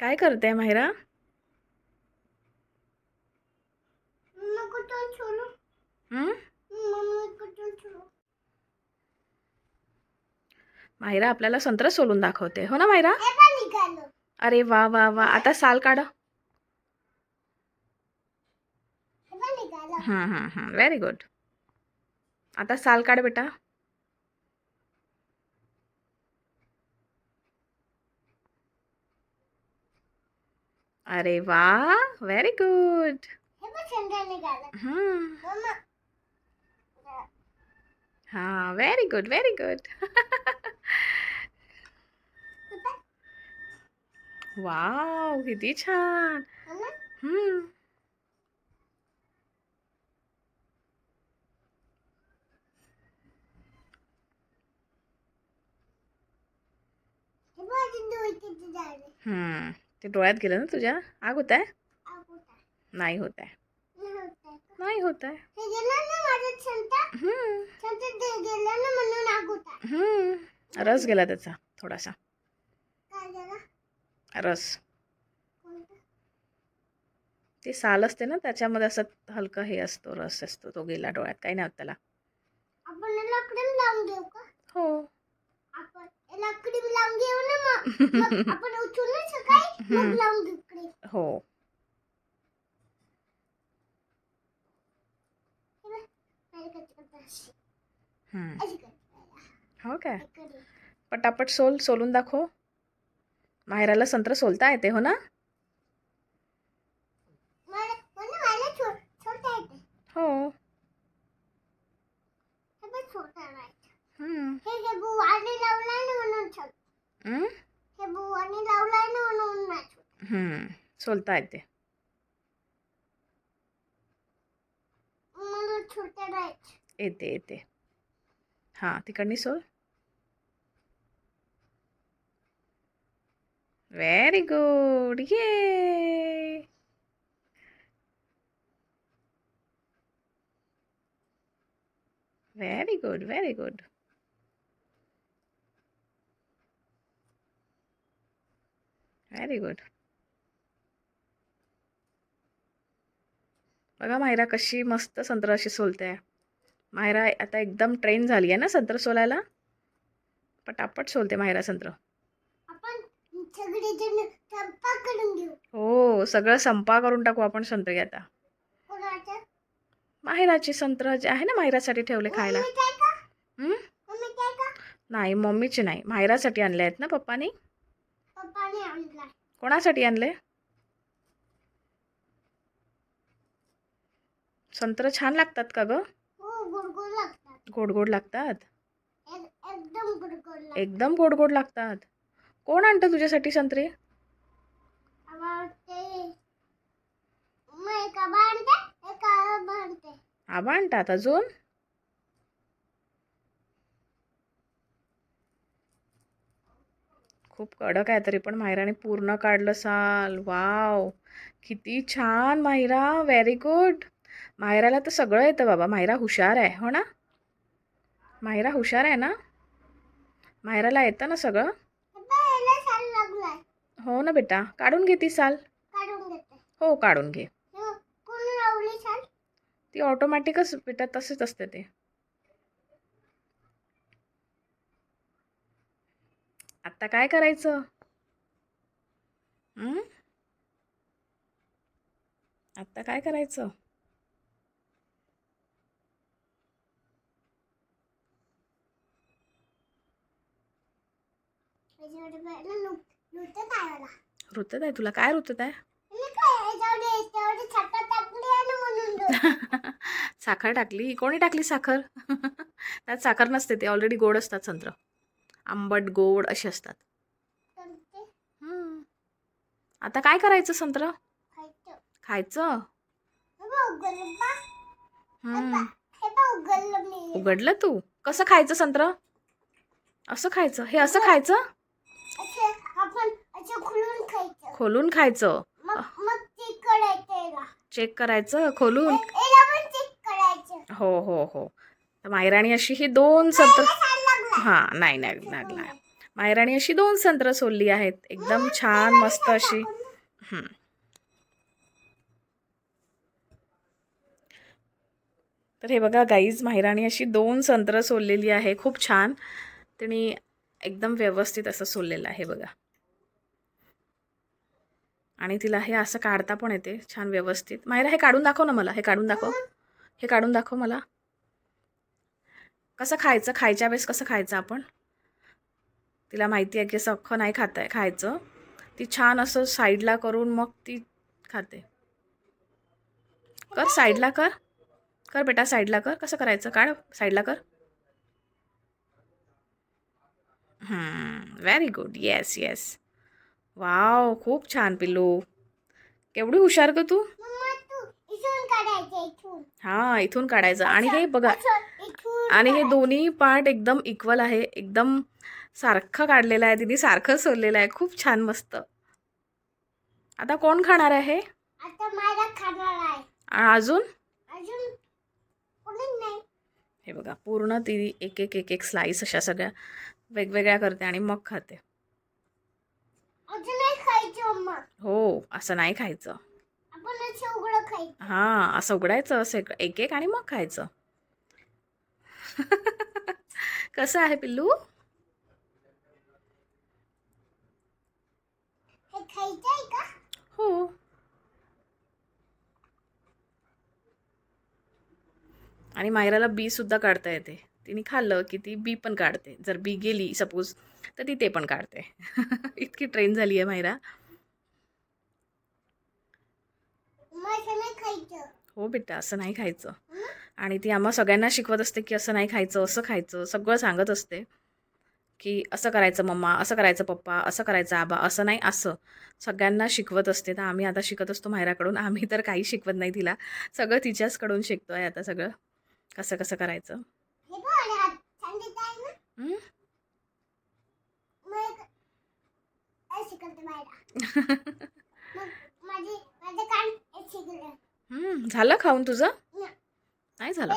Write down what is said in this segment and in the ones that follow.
काय करते माहिरा? माहिरा आपल्याला संत्र सोलून दाखवते. हो ना माहिरा? अरे वा वा वा. आता साल काढ. हे हं हं हं. व्हेरी गुड आता साल काढ बेटा. अरे वा व्हेरी गुड हे very good very good wow किती छान. मम्मा. हं ते डोळ्यात गेलं ना तुझ्या? आग होत आहे नाही होत आहे नाही होत आहे रस गेला त्याचा थोडासा. रस. ते साल असते ना त्याच्यामध्ये असं हलका हे असतो रस असतो तो गेला डोळ्यात. काही नाही होत त्याला. हो क्रीम लावून घेऊ ना मग. मग आपण ना सकाळी? मग हम्म. लावून घेऊ हो. नाही करता अशी हं. अशी करता हो काय पटापट सोल सोलून दाखव. माहेराला संत्र सोलता येते हो ना? मला मला मला छोट छोटा येते. हो. हे छोटा हं. हे हे बुवाने सोलता येते येते येते. हां तिकडनी सोल. व्हेरी गुड ये very good very good very good बघा मायरा कशी मस्त संत्र अशी सोलते. मायरा आता एकदम ट्रेन झाली आहे ना संत्र सोलायला? पटापट सोलते मायरा संत्र हो सगळं संपा करून टाकू आपण संत्री आता. माहेराची संत्र जे आहे ना माहेरासाठी ठेवले खायला. नाही मम्मीचे नाही. माहेरासाठी आणले आहेत ना पप्पानी? पप्पाने कोणासाठी आणले? संत्र छान लागतात का ग? हो गुडगुड लागतात. गोड गोड लागतात? एक- एकदम गुडगुड लागतात. एकदम गोड गोड लागतात. कोण आणतं तुझ्यासाठी संत्री? आम्हाला ते मग एका बांधते एका बांधते आबा आणतात अजून? खूप कडक आहे तरी पण मायराने पूर्ण काढलं साल. वाव! किती छान मायरा व्हेरी गुड मायराला तर सगळं येतं बाबा. मायरा हुशार आहे हो ना? मायरा हुशार आहे ना? मायराला येतं ना सगळं? हे ना बेटा. काढून घे ती साल. हो काढून घे. कोण लावली साल? ती ऑटोमॅटिकच बेटा तसेच असते ते. आत्ता काय करायचं? आत्ता काय करायचं? ऋतत आहे रुतत आहे तुला. काय रुतत आहे? म्हणून साखर टाकली. कोणी टाकली साखर? त्यात साखर नसते ते ऑलरेडी गोड असतात संत्र. आंबट गोड असे असतात. आता काय करायचं संत्र? खायचं. उघडलं तू? कसं खायचं संत्र? असं खायचं? हे असं खायचं? खुलून खायचं. चेक करायचं खोलून? हो हो हो. मायराणी अशी ही दोन संत्र हां नाही नाही लागला. मायराणी अशी दोन संत्र सोलली आहेत. एकदम छान मस्त अशी. तर हे बघा गाईज माहिराणी अशी दोन संत्र सोललेली आहे. खूप छान. तिने एकदम व्यवस्थित असं सोललेलं आहे बघा. आणि तिला हे असं काढता पण येते. छान व्यवस्थित. मायरा हे काढून दाखव ना मला. हे काढून दाखव. हे काढून दाखव मला. कसं खायचं? खायच्या वेळेस कसं खायचं आपण? तिला माहिती आहे की असं अख्खं नाही खात आहे खायचं. ती छान असं साईडला करून मग ती खाते. कर साईडला कर. कर बेटा साईडला कर. कसं करायचं? काढ. साईडला कर. Very good yes yes wow खूप छान पिल्लू. केवढी हुशार ग तू. हां इथून काढायचं. आणि हे बघा आणि हे दोन्ही पार्ट एकदम इक्वल आहे. एकदम सारखं काढलेलं आहे तिने सारखं सोललेलं आहे. खूप छान मस्त. आता कोण खाणार आहे अजून? हे बघा पूर्ण ती एक एक एक एक स्लाईस अशा सगळ्या वेगवेगळ्या करते आणि मग खाते. हो असं नाही खायचं. हां असं उघडायचं असं एक एक आणि मग खायचं. कसं आहे पिल्लू? हे आणि मायराला बी सुद्धा काढता येते. तिने खाल्लं की ती बी पण काढते. जर बी गेली सपोज तर ती ते पण काढते. इतकी ट्रेन झाली आहे मायरा. हो बेटा असं नाही खायचं. आणि ती आम्हा सगळ्यांना शिकवत असते की असं नाही खायचं असं खायचं सगळं सांगत असते की असं करायचं मम्मा असं करायचं पप्पा असं करायचं आबा असं नाही असं. सगळ्यांना शिकवत असते. तर आम्ही आता शिकत असतो मायराकडून आम्ही तर काही शिकवत नाही तिला. सगळं तिच्याचकडून शिकतो आहे आता सगळं. कसं कसं करायचं? झालं खाऊन तुझं? नाही. झालं?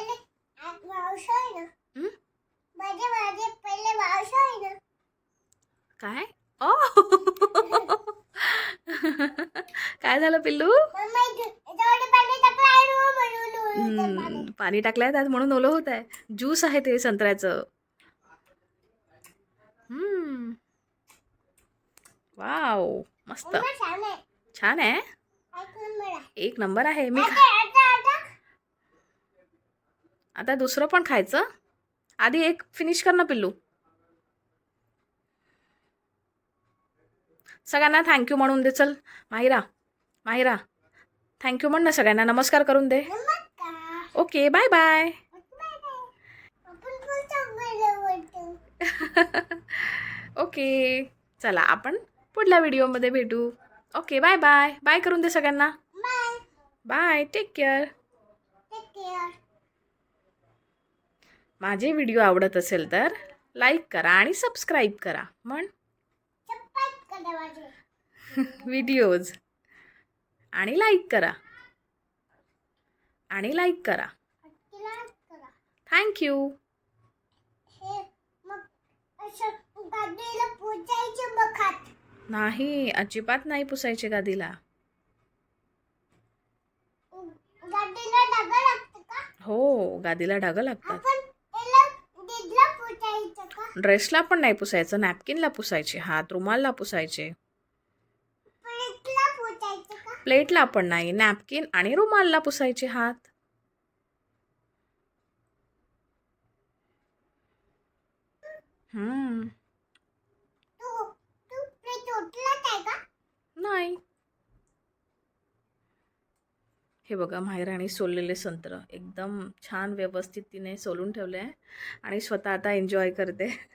काय? ओ! काय झालं पिल्लू? पाणी टाकलंय त्यात म्हणून ओलं होत आहे. ज्यूस आहे ते संत्र्याचं. हम्म. वाव मस्त. छान आहे. एक नंबर आहे. मी आता दुसरं पण खायचं. आधी एक फिनिश कर ना पिल्लू. सगळ्यांना थँक्यू म्हणून दे चल. माहिरा माहिरा. थँक्यू म्हण ना सगळ्यांना. नमस्कार करून दे. ओके बाय बाय ओके चला आपण पुढल्या व्हिडिओमध्ये भेटू. ओके बाय बाय बाय करून दे सगळ्यांना. Bye bye take care take care माझे व्हिडिओ आवडत असेल तर लाईक करा आणि सबस्क्राईब करा. म्हण. व्हिडिओज. आणि लाईक करा. आणि लाईक करा. थँक्यू नाही अजिबात नाही पुसायचे गादीला. हो गादीला डागं लागतात आपण याला दीदला पोचायचं का ड्रेसला पण नाही पुसायचं नॅपकिनला पुसायचे हात रुमालला पुसायचे. प्लेटला पण नाही नॅपकिन आणि रुमालला पुसायचे हात. हम्म. नाही. हे बघा माहेराणी सोललेले संत्र. एकदम छान व्यवस्थित तिने सोलून ठेवले आहे आणि स्वतः आता एन्जॉय करते.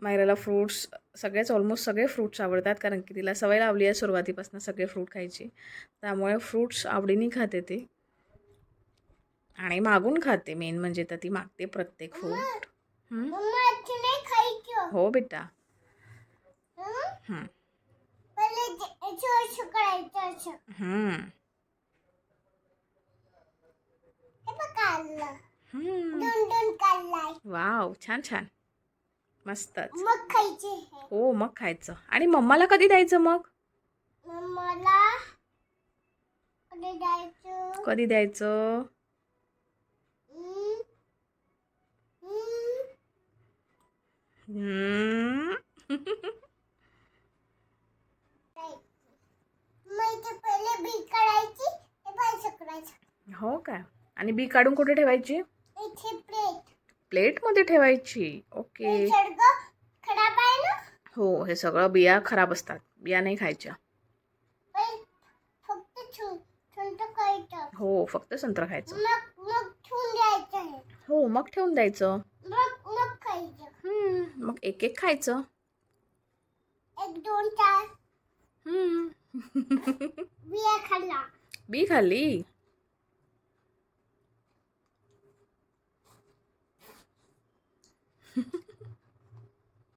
मायराला फ्रूट्स सगळेच ऑलमोस्ट सगळे फ्रूट्स आवडतात कारण की तिला सवय लावली आहे सुरुवातीपासून सगळे फ्रूट खायची. त्यामुळे फ्रूट्स आवडीने खाते ती. आणि मागून खाते मेन म्हणजे तर ती मागते प्रत्येक फ्रूट हो? बेटा. वाव छान छान. मस्तच. मग खायचे हे. मग खायचं. आणि मम्माला कधी द्यायचं मग? कधी द्यायचं? हम्म. हम्म. हम्म. मग इथे पहिले बी काढायची ते पैसे करायचं हो काय? आणि बी काढून कुठे ठेवायची? प्लेटमध्ये ठेवायची. ओके. हो हे सगळं बिया खराब असतात. बिया नाही खायच्या. हो फक्त संत्र खायचं. मग मग ठेवून द्यायचं आहे हो मग ठेवून द्यायचं. मग एक एक खायचं. एक दोन चार. बिया बी खाल्ली?